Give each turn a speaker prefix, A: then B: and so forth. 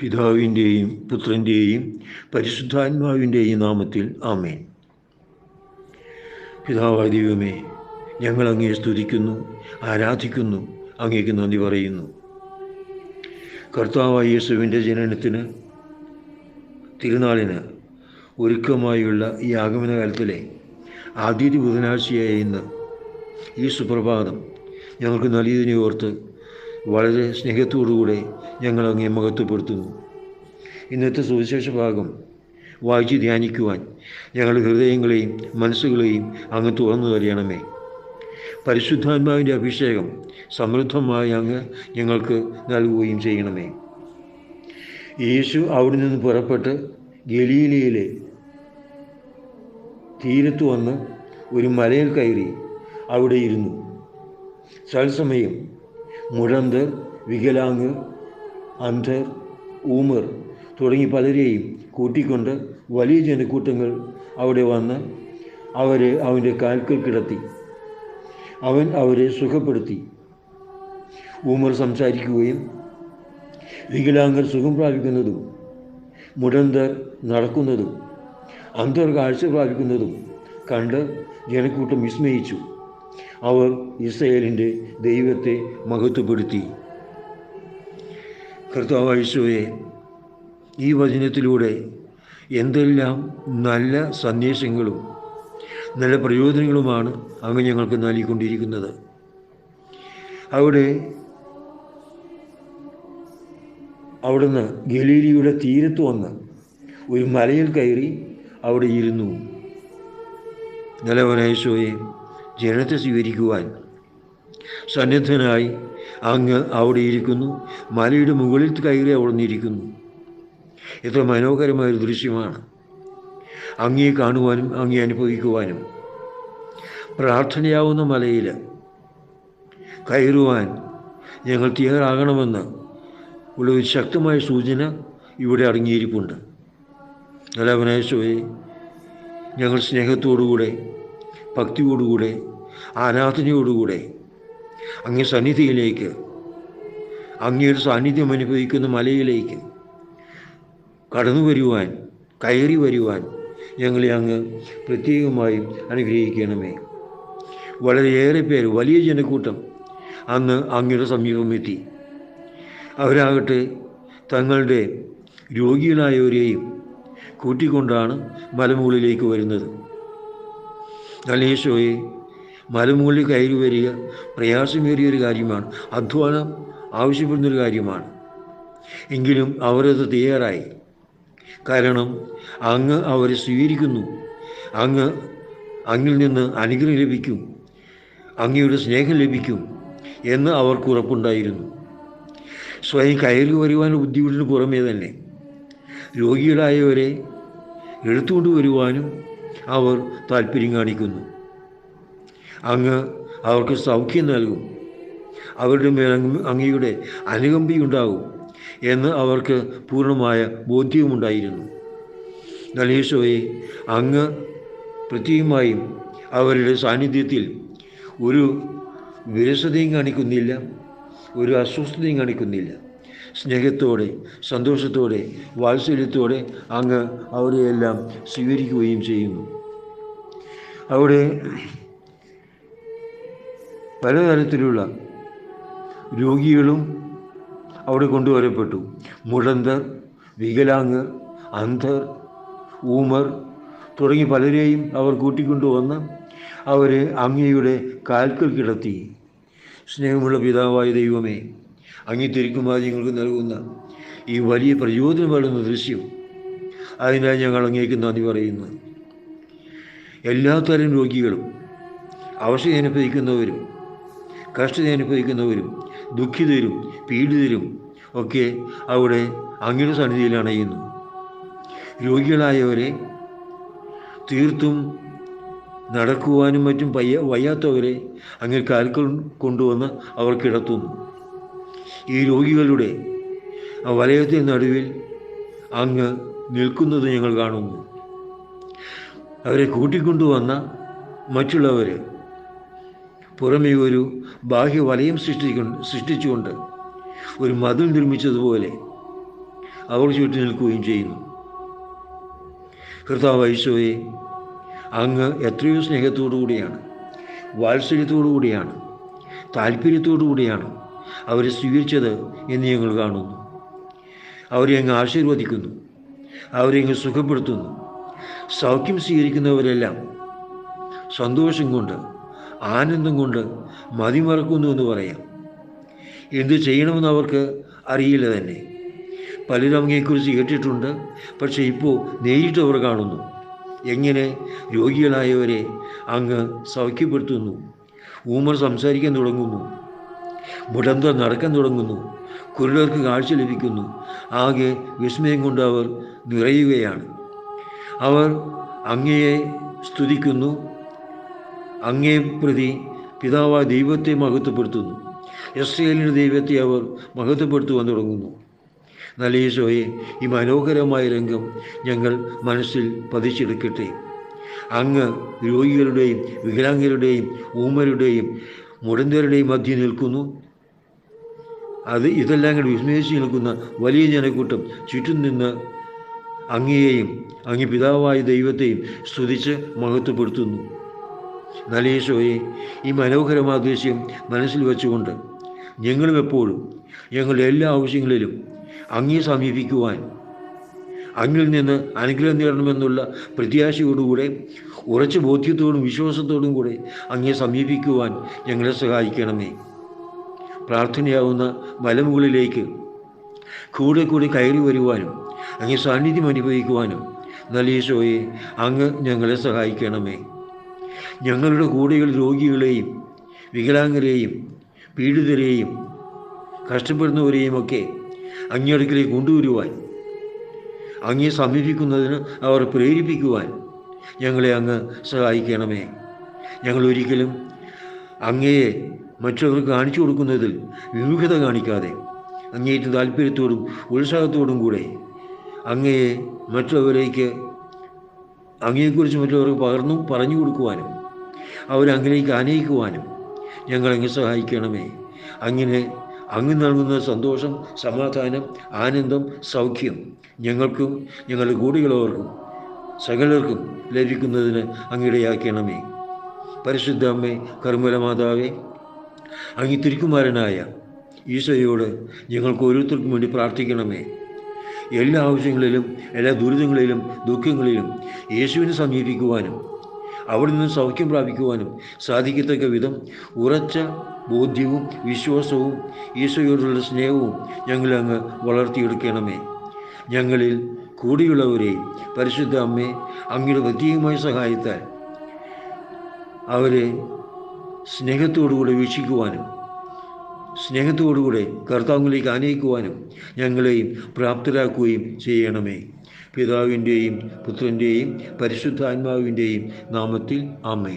A: പിതാവിന്റെയും പുത്രന്റെയും പരിശുദ്ധാത്മാവിന്റെയും നാമത്തിൽ ആമേൻ. പിതാവായ ദൈവമേ ഞങ്ങൾ അങ്ങേ സ്തുതിക്കുന്നു ആരാധിക്കുന്നു അങ്ങേക്ക് നന്ദി പറയുന്നു. കർത്താവായ യേശുവിന്റെ ജനനത്തിന് തിരുനാളിന് ഒരുക്കമായുള്ള ഈ ആഗമന കാലത്തിലെ ആദ്യ ബുധനാഴ്ചയായ ഇന്ന് ഈ സുപ്രഭാതം ഞങ്ങൾക്ക് നൽകിയതിനെ ഓർത്ത് വളരെ സ്നേഹത്തോടുകൂടെ ഞങ്ങൾ അങ്ങേ മഹത്വപ്പെടുത്തുന്നു ഇന്നത്തെ സുവിശേഷ ഭാഗം. വായിച്ച് ധ്യാനിക്കുവാൻ ഞങ്ങളുടെ ഹൃദയങ്ങളെയും മനസ്സുകളെയും അങ്ങ് തുറന്നു തരികണമേ പരിശുദ്ധാത്മാവിന്റെ അഭിഷേകം സമൃദ്ധമായി അങ്ങ് ഞങ്ങൾക്ക് നൽകുകയും ചെയ്യണമേ. യേശു അവിടെ നിന്ന് പുറപ്പെട്ട് ഗലീലയിലെ തീരത്ത് വന്ന് ഒരു മലയിൽ കയറി അവിടെ ഇരുന്നു. തത്സമയം മുഴന്തർ വികലാങ് അന്ധർ ഊമർ തുടങ്ങി പലരെയും കൂട്ടിക്കൊണ്ട് വലിയ ജനക്കൂട്ടങ്ങൾ അവിടെ വന്ന് അവരെ അവന്റെ കാൽക്കൽ കിടത്തി. അവൻ അവരെ സുഖപ്പെടുത്തി. ഊമർ സംസാരിക്കുകയും വികലാംഗർ സുഖം പ്രാപിക്കുന്നതും മുടന്തർ നടക്കുന്നതും അന്തർ കാഴ്ച പ്രാപിക്കുന്നതും കണ്ട് ജനക്കൂട്ടം വിസ്മയിച്ചു. അവർ ഇസ്രയേലിന്റെ ദൈവത്തെ മഹത്വപ്പെടുത്തി. കർത്താവാഴ്ചയെ ഈ വചനത്തിലൂടെ എന്തെല്ലാം നല്ല സന്ദേശങ്ങളും നല്ല പ്രയോജനങ്ങളുമാണ് അങ്ങ് ഞങ്ങൾക്ക് നൽകിക്കൊണ്ടിരിക്കുന്നത്. അവിടെ അവിടുന്ന് ഗലീലിയുടെ തീരത്ത് വന്ന് ഒരു മലയിൽ കയറി അവിടെ ഇരുന്നു. നിലവനായശോയെ ജനത്തെ സ്വീകരിക്കുവാൻ സന്നദ്ധനായി അങ്ങ് അവിടെ ഇരിക്കുന്നു. മലയുടെ മുകളിൽ കയറി അവിടെ ഇരിക്കുന്നു എത്ര മനോഹരമായൊരു ദൃശ്യമാണ്. അങ്ങേ കാണുവാനും അങ്ങേ അനുഭവിക്കുവാനും. പ്രാർത്ഥനയാവുന്ന മലയിൽ കയറുവാൻ ഞങ്ങൾ തയ്യാറാകണമെന്ന് ഉള്ള ഒരു ശക്തമായ സൂചന ഇവിടെ അടങ്ങിയിരിപ്പുണ്ട്. നല്ലവനായശോയെ ഞങ്ങൾ സ്നേഹത്തോടുകൂടെ ഭക്തിയോടുകൂടെ ആരാധനയോടുകൂടെ അങ്ങേ സന്നിധിയിലേക്ക് അങ്ങയുടെ സാന്നിധ്യം അനുഭവിക്കുന്ന മലയിലേക്ക് കടന്നു വരുവാൻ കയറി വരുവാൻ ഞങ്ങളെ അങ്ങ് പ്രത്യേകമായും അനുഗ്രഹിക്കണമേ. വളരെയേറെ പേര് വലിയ ജനക്കൂട്ടം അന്ന് അങ്ങയുടെ സമീപമെത്തി അവരാകട്ടെ തങ്ങളുടെ രോഗികളായവരെയും കൂട്ടിക്കൊണ്ടാണ് മലമുകളിലേക്ക് വരുന്നത്. നല്ലേശോയെ മലമുകളിൽ കയറി വരിക പ്രയാസമേറിയ ഒരു കാര്യമാണ്. അധ്വാനം ആവശ്യപ്പെടുന്നൊരു കാര്യമാണ്. എങ്കിലും അവരത് തയ്യാറായി. കാരണം അങ്ങ് അവരെ സ്വീകരിക്കുന്നു. അങ്ങ് അങ്ങിൽ നിന്ന് അനുഗ്രഹം ലഭിക്കും. അങ്ങയുടെ സ്നേഹം ലഭിക്കും എന്ന് അവർക്ക് ഉറപ്പുണ്ടായിരുന്നു. സ്വയം കയറി വരുവാനുള്ള ബുദ്ധിമുട്ടിന് പുറമേ തന്നെ രോഗികളായവരെ എടുത്തുകൊണ്ട് വരുവാനും അവർ താല്പര്യം കാണിക്കുന്നു. അങ്ങ് അവർക്ക് സൗഖ്യം നൽകും. അവരുടെ മേൽ അങ്ങയുടെ അനുകമ്പയുണ്ടാകും എന്ന് അവർക്ക് പൂർണമായ ബോധ്യവുമുണ്ടായിരുന്നു നലീശോയെ അങ്ങ് പ്രത്യേകമായും അവരുടെ സാന്നിധ്യത്തിൽ ഒരു വിരസതയും കാണിക്കുന്നില്ല ഒരു അസ്വസ്ഥതയും കാണിക്കുന്നില്ല. സ്നേഹത്തോടെ സന്തോഷത്തോടെ വാത്സല്യത്തോടെ അങ്ങ് അവരെയെല്ലാം സ്വീകരിക്കുകയും ചെയ്യുന്നു. അവിടെ പലതരത്തിലുള്ള രോഗികളും അവിടെ കൊണ്ടുവരപ്പെട്ടു. മുടന്തർ വികലാംഗർ അന്ധർ ഊമർ തുടങ്ങി പലരെയും അവർ കൂട്ടിക്കൊണ്ടുവന്ന് അവരെ അങ്ങയുടെ കാൽക്കൽ കിടത്തി. സ്നേഹമുള്ള പിതാവായ ദൈവമേ അങ്ങി തിരുക്കുമാര്യങ്ങൾക്ക് നൽകുന്ന ഈ വലിയ പ്രചോദനപ്പെടുന്ന ദൃശ്യം. അതിനായി ഞങ്ങൾ അങ്ങേക്ക് നന്ദി പറയുന്നു. എല്ലാ തരം രോഗികളും അവശത അനുഭവിക്കുന്നവരും കഷ്ടത അനുഭവിക്കുന്നവരും ദുഃഖിതരും പീഡിതരും ഒക്കെ അവിടെ അങ്ങയുടെ സന്നിധിയിൽ അണയുന്നു. രോഗികളായവരെ തീർത്തും നടക്കുവാനും മറ്റും പയ്യ വയ്യാത്തവരെ അങ്ങനെ കാൽക്കൾ കൊണ്ടുവന്ന് അവർ കിടത്തുന്നു. ഈ രോഗികളുടെ വലയത്തെ നടുവിൽ അങ്ങ് നിൽക്കുന്നത് ഞങ്ങൾ കാണുന്നു. അവരെ കൂട്ടിക്കൊണ്ടുവന്ന മറ്റുള്ളവർ പുറമേ ഒരു ബാഹ്യ വലയം സൃഷ്ടിക്കൊണ്ട് സൃഷ്ടിച്ചുകൊണ്ട് ഒരു മതിൽ നിർമ്മിച്ചതുപോലെ അവർ ചുറ്റി നിൽക്കുകയും ചെയ്യുന്നു. കർത്താവ് ഈശോയെ അങ്ങ് എത്രയോ സ്നേഹത്തോടു കൂടിയാണ് വാത്സല്യത്തോടു കൂടിയാണ് താല്പര്യത്തോടു കൂടിയാണ് അവരെ സ്വീകരിച്ചത് എന്ന് ഞങ്ങൾ കാണുന്നു. അവരെ അങ്ങ് ആശീർവദിക്കുന്നു. അവരെ അങ്ങ് സുഖപ്പെടുത്തുന്നു. സൗഖ്യം സ്വീകരിക്കുന്നവരെല്ലാം സന്തോഷം കൊണ്ട് ആനന്ദം കൊണ്ട് മതിമറക്കുന്നു എന്ന് പറയാം. എന്ത് ചെയ്യണമെന്ന് അവർക്ക് അറിയില്ല തന്നെ. പലരും അങ്ങയെക്കുറിച്ച് കേട്ടിട്ടുണ്ട്. പക്ഷേ ഇപ്പോൾ നേരിട്ട് അവർ കാണുന്നു. എങ്ങനെ രോഗികളായവരെ അങ്ങ് സൗഖ്യപ്പെടുത്തുന്നു. ഊമർ സംസാരിക്കാൻ തുടങ്ങുന്നു. മുടന്തർ നടക്കാൻ തുടങ്ങുന്നു. കുരുടർക്ക് കാഴ്ച ലഭിക്കുന്നു. ആകെ വിസ്മയം കൊണ്ട് അവർ നിറയുകയാണ്. അവർ അങ്ങയെ സ്തുതിക്കുന്നു. അങ്ങേ പ്രതി പിതാവായ ദൈവത്തെ മഹത്വപ്പെടുത്തുന്നു. ഇസ്രയേലിന്റെ ദൈവത്തെ അവർ മഹത്വപ്പെടുത്തുവാൻ തുടങ്ങുന്നു. നല്ല ഈശോയെ ഈ മനോഹരമായ രംഗം ഞങ്ങൾ മനസ്സിൽ പതിച്ചെടുക്കട്ടെ. അങ്ങ് രോഗികളുടെയും വികലാംഗരുടെയും ഊമരുടെയും മുടന്തരുടെയും മധ്യ നിൽക്കുന്നു. അത് ഇതെല്ലാം കൂടി വിസ്മയിച്ച് നിൽക്കുന്ന വലിയ ജനക്കൂട്ടം ചുറ്റും നിന്ന് അങ്ങയെയും അങ്ങി പിതാവായ ദൈവത്തെയും സ്തുതിച്ച് മഹത്വപ്പെടുത്തുന്നു. നലേശോയെ ഈ മനോഹരമായ ദൃശ്യം മനസ്സിൽ വെച്ചുകൊണ്ട് ഞങ്ങളും എപ്പോഴും ഞങ്ങളുടെ എല്ലാ ആവശ്യങ്ങളിലും അങ്ങേ സമീപിക്കുവാൻ അങ്ങിൽ നിന്ന് അനുഗ്രഹം നേടണമെന്നുള്ള പ്രത്യാശയോടുകൂടെ ഉറച്ച ബോധ്യത്തോടും വിശ്വാസത്തോടും കൂടെ അങ്ങേ സമീപിക്കുവാൻ ഞങ്ങളെ സഹായിക്കണമേ. പ്രാർത്ഥനയാവുന്ന മലമുകളിലേക്ക് കൂടെ കൂടെ കയറി വരുവാനും അങ്ങേ സാന്നിധ്യം അനുഭവിക്കുവാനും നലീശോയെ അങ്ങ് ഞങ്ങളെ സഹായിക്കണമേ. ഞങ്ങളുടെ കൂടെയുള്ള രോഗികളെയും വികലാംഗരെയും പീഡിതരെയും കഷ്ടപ്പെടുന്നവരെയും ഒക്കെ അങ്ങേടക്കിലേക്ക് കൊണ്ടുവരുവാൻ അങ്ങേ സമീപിക്കുന്നതിന് അവർ പ്രേരിപ്പിക്കുവാൻ ഞങ്ങളെ അങ്ങ് സഹായിക്കണമേ. ഞങ്ങൾ ഒരിക്കലും അങ്ങയെ മറ്റുള്ളവർക്ക് കാണിച്ചു കൊടുക്കുന്നതിൽ വിമുഖത കാണിക്കാതെ അങ്ങേറ്റ താല്പര്യത്തോടും ഉത്സാഹത്തോടും കൂടെ അങ്ങയെ മറ്റുള്ളവരേക്ക് അങ്ങയെക്കുറിച്ച് മറ്റുള്ളവർക്ക് പകർന്നു പറഞ്ഞു കൊടുക്കുവാനും അവരങ്ങിലേക്ക് ആനയിക്കുവാനും ഞങ്ങളങ്ങ് സഹായിക്കണമേ. അങ്ങനെ അങ്ങ് നൽകുന്ന സന്തോഷം സമാധാനം ആനന്ദം സൗഖ്യം ഞങ്ങൾക്കും ഞങ്ങളുടെ കൂടികളവർക്കും സകലർക്കും ലഭിക്കുന്നതിന് അങ്ങിടയാക്കണമേ പരിശുദ്ധ അമ്മേ കർമ്മല മാതാവേ അങ്ങ് തിരുക്കുമാരനായ ഈശോയോട് ഞങ്ങൾക്ക് ഓരോരുത്തർക്കും വേണ്ടി പ്രാർത്ഥിക്കണമേ. എല്ലാ ആവശ്യങ്ങളിലും എല്ലാ ദുരിതങ്ങളിലും ദുഃഖങ്ങളിലും യേശുവിനെ സമീപിക്കുവാനും അവിടെ നിന്ന് സൗഖ്യം പ്രാപിക്കുവാനും സാധിക്കത്തക്ക വിധം ഉറച്ച ബോധ്യവും വിശ്വാസവും ഈശോയോടുള്ള സ്നേഹവും ഞങ്ങളങ്ങ് വളർത്തിയെടുക്കണമേ. ഞങ്ങളിൽ കൂടിയുള്ളവരെയും പരിശുദ്ധ അമ്മയെ അങ്ങയുടെ പ്രത്യേകമായ സഹായത്താൽ അവരെ സ്നേഹത്തോടുകൂടെ വീക്ഷിക്കുവാനും സ്നേഹത്തോടുകൂടെ കർത്താവിലേക്ക് ആനയിക്കുവാനും ഞങ്ങളെയും പ്രാപ്തരാക്കുകയും ചെയ്യണമേ. പിതാവിന്റെയും പുത്രന്റെയും പരിശുദ്ധാത്മാവിന്റെയും നാമത്തിൽ അമ്മേ